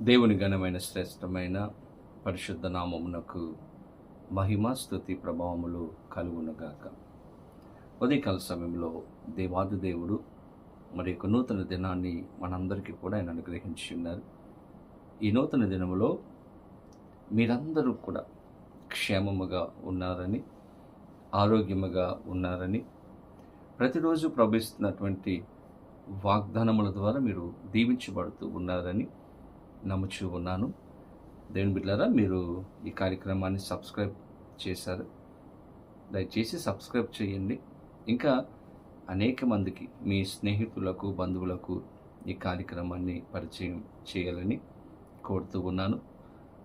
దేవుని ఘనమైన శ్రేష్టమైన పరిశుద్ధ నామమునకు మహిమ స్థుతి ప్రభావములు కలుగునగాక. ఉదయకాల సమయంలో దేవాది దేవుడు మరి యొక్క నూతన దినాన్ని మనందరికీ కూడా ఆయన అనుగ్రహించి ఉన్నారు. ఈ నూతన దినములో మీరందరూ కూడా క్షేమముగా ఉన్నారని ఆరోగ్యముగా ఉన్నారని ప్రతిరోజు ప్రవహిస్తున్నటువంటి వాగ్దానముల ద్వారా మీరు దీవించబడుతూ ఉన్నారని నమ్ముచూ ఉన్నాను. దేవుని బిడ్డారా మీరు ఈ కార్యక్రమాన్ని సబ్స్క్రైబ్ చేశారు. దయచేసి సబ్స్క్రైబ్ చేయండి. ఇంకా అనేక మందికి మీ స్నేహితులకు బంధువులకు ఈ కార్యక్రమాన్ని పరిచయం చేయాలని కోరుతూ ఉన్నాను.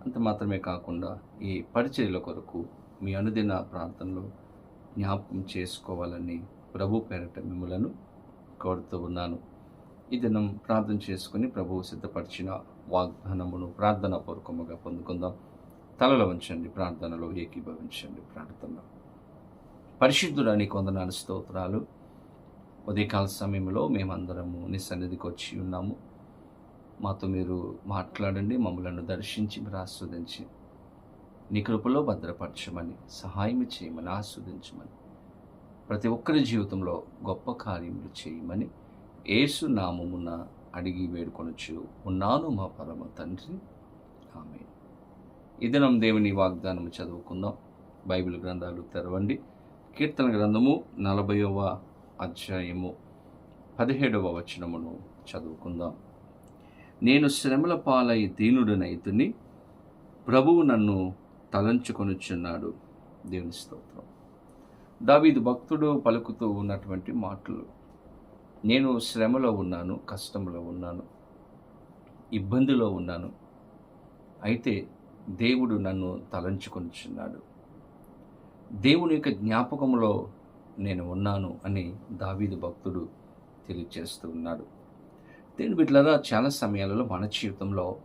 అంత మాత్రమే కాకుండా ఈ పరిచర్యల కొరకు మీ అనుదిన ప్రాంతంలో జ్ఞాపకం చేసుకోవాలని ప్రభు పేరట మిమ్మలను కోరుతూ ఉన్నాను. ఈ దినం ప్రార్థన చేసుకుని ప్రభువు సిద్ధపరిచిన వాగ్దానమును ప్రార్థన పూర్వకముగా పొందుకుందాం. తలలో ఉంచండి ప్రార్థనలో ఏకీభవించండి ప్రార్థన పరిశుద్ధుడని కొందనాలు స్తోత్రాలు. ఉదయకాల సమయంలో మేమందరము నీ సన్నిధికి వచ్చి ఉన్నాము. మాతో మీరు మాట్లాడండి మమ్మలను దర్శించి మీరు ఆస్వాదించి. నీ కృపలో భద్రపరచమని సహాయం చేయమని ఆస్వాదించమని. ప్రతి ఒక్కరి జీవితంలో గొప్ప కార్యములు చేయమని ఏసు నామమున అడిగి వేడుకొనొచ్చు ఉన్నాను మా పరమ తండ్రి. ఆమె ఇదనం దేవుని వాగ్దానం చదువుకుందాం. బైబిల్ గ్రంథాలు తెరవండి. కీర్తన గ్రంథము నలభైవ అధ్యాయము పదిహేడవ వచనమును చదువుకుందాం. నేను శ్రమల పాలై దీనుడనైతుని ప్రభువు నన్ను తలంచుకొనుచున్నాడు. దేవుని స్తోత్రం. దావీదు భక్తుడు పలుకుతూ ఉన్నటువంటి మాటలు. నేను శ్రమలో ఉన్నాను కష్టంలో ఉన్నాను ఇబ్బందిలో ఉన్నాను. అయితే దేవుడు నన్ను తలంచుకొనిచున్నాడు. దేవుని యొక్క జ్ఞాపకంలో నేను ఉన్నాను అని దావీదు భక్తుడు తెలియజేస్తూ ఉన్నాడు. దేని బిడ్డలారా చాలా సమయాలలో మన జీవితంలో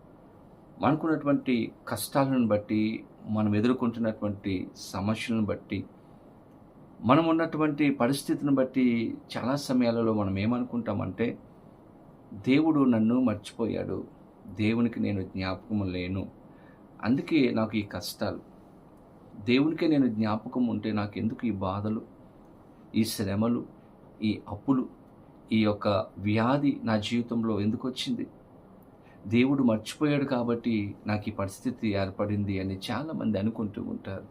మనకున్నటువంటి కష్టాలను బట్టి మనం ఎదుర్కొంటున్నటువంటి సమస్యలను బట్టి మనం ఉన్నటువంటి పరిస్థితిని బట్టి చాలా సమయాలలో మనం ఏమనుకుంటామంటే దేవుడు నన్ను మర్చిపోయాడు. దేవునికి నేను జ్ఞాపకం లేను. అందుకే నాకు ఈ కష్టాలు. దేవునికే నేను జ్ఞాపకం ఉంటే నాకు ఎందుకు ఈ బాధలు ఈ శ్రమలు ఈ అప్పులు ఈ యొక్క వ్యాధి నా జీవితంలో ఎందుకు వచ్చింది దేవుడు మర్చిపోయాడు కాబట్టి నాకు ఈ పరిస్థితి ఏర్పడింది అని చాలామంది అనుకుంటూ ఉంటారు.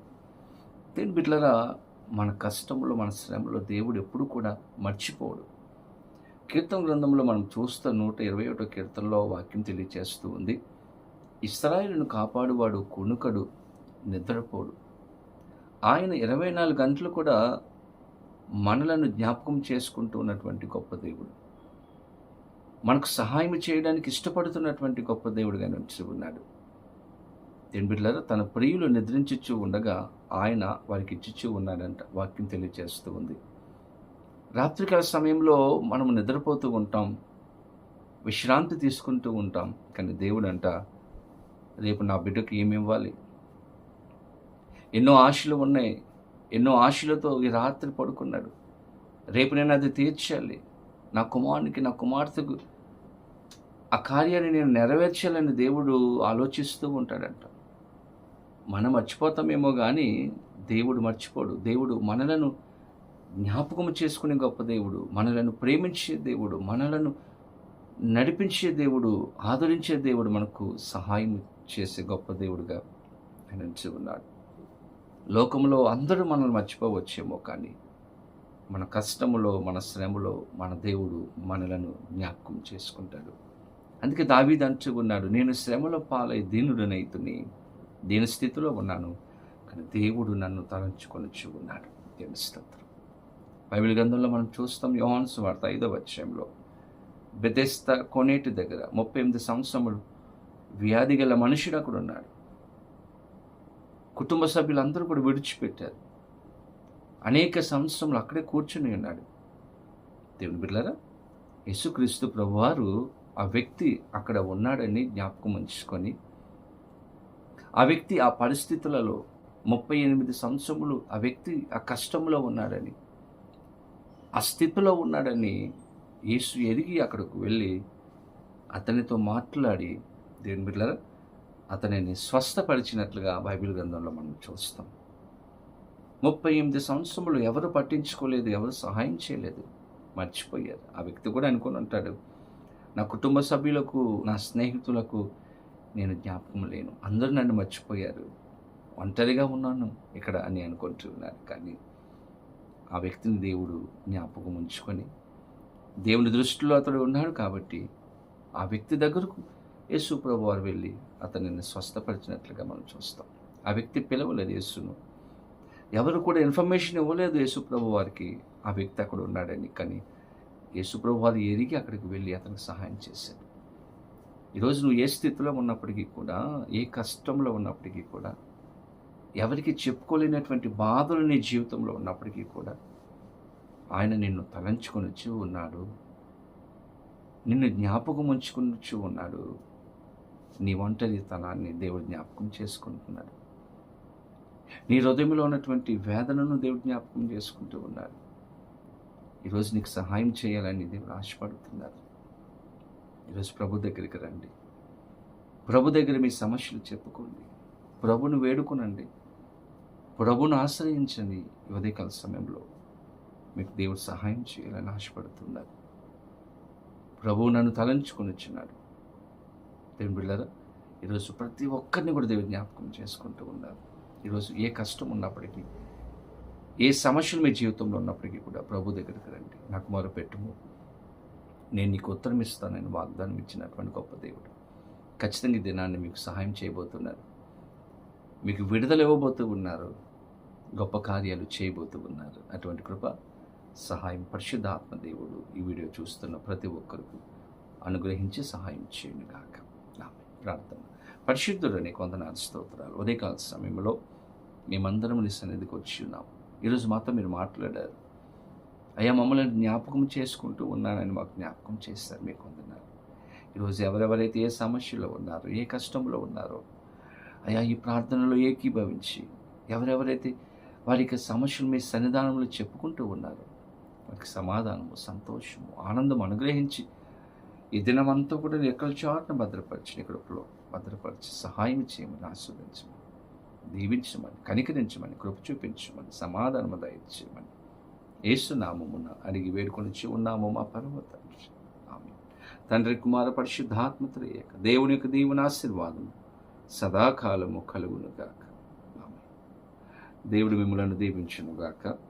దేని బిడ్డలరా మన కష్టంలో మన శ్రమలో దేవుడు ఎప్పుడు కూడా మర్చిపోడు. కీర్తన గ్రంథంలో మనం చూస్తే నూట ఇరవై ఒకటో కీర్తనలో వాక్యం తెలియజేస్తూ ఉంది. ఇస్రాయిల్ను కాపాడువాడు కొనుకడు నిద్రపోడు. ఆయన ఇరవై నాలుగు గంటలు కూడా మనలను జ్ఞాపకం చేసుకుంటూ ఉన్నటువంటి గొప్ప దేవుడు. మనకు సహాయం చేయడానికి ఇష్టపడుతున్నటువంటి గొప్ప దేవుడుగా నిలిచి ఉన్నాడు. బిడ్డలారా తన ప్రియులు నిద్రించుచూ ఉండగా ఆయన వారికి ఇచ్చిచూ ఉన్నాడంట వాక్యం తెలియజేస్తూ ఉంది. రాత్రికాల సమయంలో మనం నిద్రపోతూ ఉంటాం విశ్రాంతి తీసుకుంటూ ఉంటాం కానీ దేవుడు అంట రేపు నా బిడ్డకు ఏమి ఇవ్వాలి? ఎన్నో ఆశలు ఉన్నాయి ఎన్నో ఆశలతో ఈ రాత్రి పడుకున్నాడు. రేపు నేను అది తీర్చాలి. నా కుమారునికి నా కుమార్తెకు ఆ కార్యాన్ని నేను నెరవేర్చాలని దేవుడు ఆలోచిస్తూ ఉంటాడంట. మనం మర్చిపోతామేమో కానీ దేవుడు మర్చిపోడు. దేవుడు మనలను జ్ఞాపకం చేసుకునే గొప్ప దేవుడు మనలను ప్రేమించే దేవుడు మనలను నడిపించే దేవుడు ఆదరించే దేవుడు మనకు సహాయం చేసే గొప్ప దేవుడుగా ఆయన ఉన్నాడు. లోకంలో అందరూ మనల్ని మర్చిపోవచ్చేమో కానీ మన కష్టములో మన శ్రమలో మన దేవుడు మనలను జ్ఞాపకం చేసుకుంటాడు. అందుకే దావీదు అంచుకున్నాడు నేను శ్రమలో పాలై దీనుడనైతుని దీని స్థితిలో ఉన్నాను. కానీ దేవుడు నన్ను తలంచుకొనిచ్చి ఉన్నాడు. దేవుని స్తోత్రం. బైబిల్ గ్రంథంలో మనం చూస్తాం యోహాన్స్ వార్త ఐదవ అధ్యాయంలో. బెదెస్త కొనేటి దగ్గర ముప్పై ఎనిమిది సంవత్సరములు వ్యాధి గల మనుషుడు అక్కడ ఉన్నాడు. కుటుంబ సభ్యులందరూ కూడా విడిచిపెట్టారు. అనేక సంవత్సరములు అక్కడే కూర్చుని ఉన్నాడు. దేవుని బిడ్డలారా యేసుక్రీస్తు ప్రభువారు ఆ వ్యక్తి అక్కడ ఉన్నాడని జ్ఞాపకం ఉంచుకొని ఆ వ్యక్తి ఆ పరిస్థితులలో ముప్పై ఎనిమిది సంవత్సరములు ఆ వ్యక్తి ఆ కష్టంలో ఉన్నాడని ఆ స్థితిలో ఉన్నాడని యేసు ఎదిగి అక్కడికి వెళ్ళి అతనితో మాట్లాడి దేవుని బిడ్డల అతనిని స్వస్థపరిచినట్లుగా బైబిల్ గ్రంథంలో మనం చూస్తాం. ముప్పై ఎనిమిది సంవత్సరములు ఎవరు పట్టించుకోలేదు ఎవరు సహాయం చేయలేదు మర్చిపోయారు. ఆ వ్యక్తి కూడా అనుకుని ఉంటాడు నా కుటుంబ సభ్యులకు నా స్నేహితులకు నేను జ్ఞాపకం లేను. అందరూ నన్ను మర్చిపోయారు. ఒంటరిగా ఉన్నాను ఇక్కడ అని అనుకుంటున్నారు కానీ ఆ వ్యక్తిని దేవుడు జ్ఞాపకం ఉంచుకొని దేవుని దృష్టిలో అతడు ఉన్నాడు కాబట్టి ఆ వ్యక్తి దగ్గరకు యేసు ప్రభు వారు వెళ్ళి అతనిని స్వస్థపరిచినట్లుగా మనం చూస్తాం. ఆ వ్యక్తి పిలవలేదు యేసును. ఎవరు కూడా ఇన్ఫర్మేషన్ ఇవ్వలేదు యేసు ప్రభు వారికి. ఆ వ్యక్తి అక్కడ ఉన్నాడని. కానీ యేసు ప్రభు వారు ఎరిగి అక్కడికి వెళ్ళి అతనికి సహాయం చేశాడు ఈరోజు నువ్వు ఏ స్థితిలో ఉన్నప్పటికీ కూడా ఏ కష్టంలో ఉన్నప్పటికీ కూడా ఎవరికి చెప్పుకోలేనటువంటి బాధలు నీ జీవితంలో ఉన్నప్పటికీ కూడా ఆయన నిన్ను తలంచుకొనిచ్చు ఉన్నాడు. నిన్ను జ్ఞాపకం ఉంచుకొనిచ్చు ఉన్నాడు. నీ ఒంటరితనాన్ని దేవుడు జ్ఞాపకం చేసుకుంటున్నాడు. నీ హృదయంలో ఉన్నటువంటి వేదనను దేవుడు జ్ఞాపకం చేసుకుంటూ ఉన్నాడు. ఈరోజు నీకు సహాయం చేయాలని దేవుడు ఆశపడుతున్నారు ఈరోజు ప్రభు దగ్గరికి రండి. ప్రభు దగ్గర మీ సమస్యలు చెప్పుకోండి. ప్రభును వేడుకునండి. ప్రభును ఆశ్రయించండి ఈ ఉదయకాల సమయంలో మీకు దేవుడు సహాయం చేయాలని ఆశపడుతున్నారు. ప్రభువు నన్ను తలంచుకొని వచ్చినాడు. దేవుని బిళ్ళరా ఈరోజు ప్రతి ఒక్కరిని కూడా దేవుడు జ్ఞాపకం చేసుకుంటూ ఉన్నారు. ఈరోజు ఏ కష్టం ఉన్నప్పటికీ ఏ సమస్యలు మీ జీవితంలో ఉన్నప్పటికీ కూడా ప్రభు దగ్గరికి రండి. నాకు మొరపెట్టుము నేను నీకు ఉత్తరం ఇస్తానని వాగ్దానం ఇచ్చినటువంటి గొప్ప దేవుడు. ఖచ్చితంగా ఈ దినాన్ని మీకు సహాయం చేయబోతున్నారు. మీకు విడుదల ఇవ్వబోతూ ఉన్నారు. గొప్ప కార్యాలు చేయబోతూ ఉన్నారు. అటువంటి కృప సహాయం పరిశుద్ధాత్మ దేవుడు ఈ వీడియో చూస్తున్న ప్రతి ఒక్కరికి అనుగ్రహించి సహాయం చేయండి కాక ఆమె ప్రార్థన. పరిశుద్ధుడని కొందనాథ స్తోత్రాలు. ఉదయకాల సమయంలో మేమందరం నీ సన్నిధికి వచ్చి ఉన్నాం. ఈరోజు మాత్రం మీరు మాట్లాడారు. అయ్యా మమ్మల్ని జ్ఞాపకం చేసుకుంటూ ఉన్నానని మాకు జ్ఞాపకం చేస్తారు మీకు వందనాలు ఈరోజు ఎవరెవరైతే ఏ సమస్యలో ఉన్నారో ఏ కష్టంలో ఉన్నారో అయ్యా ఈ ప్రార్థనలో ఏకీభవించి ఎవరెవరైతే వారికి సమస్యలు మీ సన్నిధానంలో చెప్పుకుంటూ ఉన్నారో వారికి సమాధానము సంతోషము ఆనందం అనుగ్రహించి ఈ దినమంతా కూడా ఎక్కడ చాటును భద్రపరిచి నీ కృపలో భద్రపరిచి సహాయం చేయమని ఆస్వాదించమని దీవించమని కనికరించమని కృప చూపించమని సమాధానము దయచేయమని ఏసునామమున అడిగి వేడుకొని ఉన్నాము మా పరమ తండ్రి. ఆమె తండ్రి కుమార పరిశుద్ధాత్మత దేవుని యొక్క దీవుని ఆశీర్వాదం సదాకాలము కలుగునుగాక ఆమె దేవుడు మిమ్మలను దీవించునుగాక గాక.